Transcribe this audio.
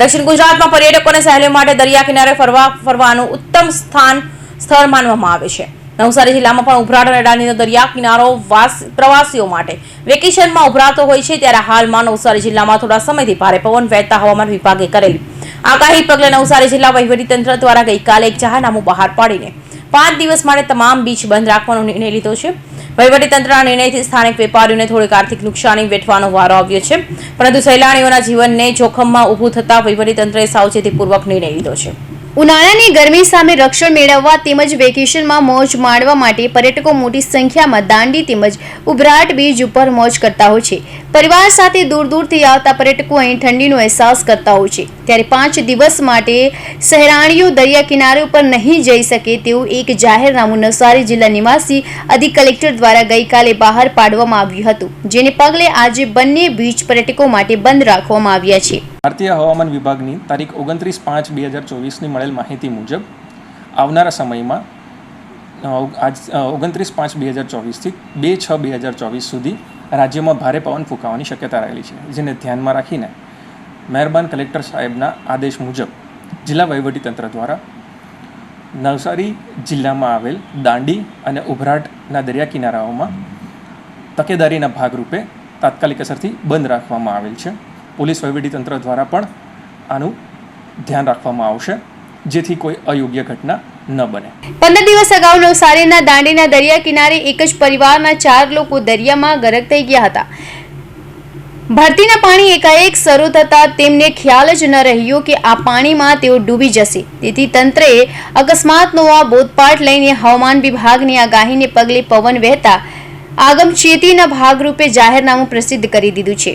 દક્ષિણ ગુજરાતમાં પર્યટકોને અને માટે દરિયા કિનારે ફરવા, ફરવાનું ઉત્તમ સ્થાન, સ્થળ માનવામાં આવે છે. નવસારી જિલ્લામાં પણ ઉભરાટ અને અડાણીનો દરિયા કિનારો વાસ- પ્રવાસીઓ માટે વેકેશનમાં ઉભરાતો હોય છે. ત્યારે હાલમાં નવસારી જિલ્લામાં થોડા સમયથી ભારે પવન વહેતા હવામાન વિભાગે કરેલી. આગાહી પગલે નવસારી જિલ્લા વહીવટીતંત્ર દ્વારા ગઈકાલે એક જાહેરનામું બહાર પાડીને પાંચ દિવસ માટે તમામ બીચ બંધ રાખવાનો નિર્ણય લીધો છે. વહીવટીતંત્રના નિર્ણયથી સ્થાનિક વેપારીઓને થોડીક આર્થિક નુકસાની વેઠવાનો વારો આવ્યો છે. પરંતુ સહેલાણીઓના જીવનને જોખમમાં ઊભું થતાં વહીવટીતંત્રએ સાવચેતીપૂર્વક નિર્ણય લીધો છે. ઉનાળાની ગરમી સામે રક્ષણ મેળવવા તેમજ વેકેશનમાં મોજ માણવા માટે પર્યટકો મોટી સંખ્યામાં દાંડી તેમજ ઉભરાટ બીચ ઉપર મોજ કરતા હોય છે. પરિવાર સાથે દૂર દૂરથી આવતા પર્યટકો અહીં ઠંડીનો અહેસાસ કરતા હોય છે. ત્યારે પાંચ દિવસ માટે સહેરાણીઓ દરિયા કિનારે ઉપર નહીં જઈ શકે તેવું એક જાહેરનામું નવસારી જિલ્લા નિવાસી અધિક કલેક્ટર દ્વારા ગઈકાલે બહાર પાડવામાં આવ્યું હતું. જેને પગલે આજે બંને બીચ પર્યટકો માટે બંધ રાખવામાં આવ્યા છે. ભારતીય હવામાન વિભાગની તારીખ ઓગણત્રીસ પાંચ બે હજાર ચોવીસની મળેલ માહિતી મુજબ, આવનારા સમયમાં આજ ઓગણત્રીસ પાંચ બે હજાર ચોવીસથી બે છ બે હજાર ચોવીસ સુધી રાજ્યમાં ભારે પવન ફૂંકાવાની શક્યતા રહેલી છે. જેને ધ્યાનમાં રાખીને મહેરબાન કલેક્ટર સાહેબના આદેશ મુજબ જિલ્લા વહીવટીતંત્ર દ્વારા નવસારી જિલ્લામાં આવેલ દાંડી અને ઉભરાટના દરિયા કિનારાઓમાં તકેદારીના ભાગરૂપે તાત્કાલિક અસરથી બંધ રાખવામાં આવેલ છે. પોલીસ વહીવટીતંત્ર દ્વારા પણ આનું ધ્યાન રાખવામાં આવશે, જેથી કોઈ અયોગ્ય ઘટના પંદર દિવસ અગાઉ નવસારીના દાંડીના દરિયા કિનારે એક જ પરિવારના ચાર લોકો દરિયામાં ગરક થઈ ગયા હતા. ભરતીના પાણી એકાએક શરૂ થતાં તેમને ખ્યાલ જ ન રહ્યો કે આ પાણીમાં તેઓ ડૂબી જશે. તેથી તંત્રએ અકસ્માતનો આ બોધપાઠ લઈને હવામાન વિભાગની આગાહીને પગલે પવન વહેતા આગમચેતીના ભાગરૂપે જાહેરનામું પ્રસિદ્ધ કરી દીધું છે.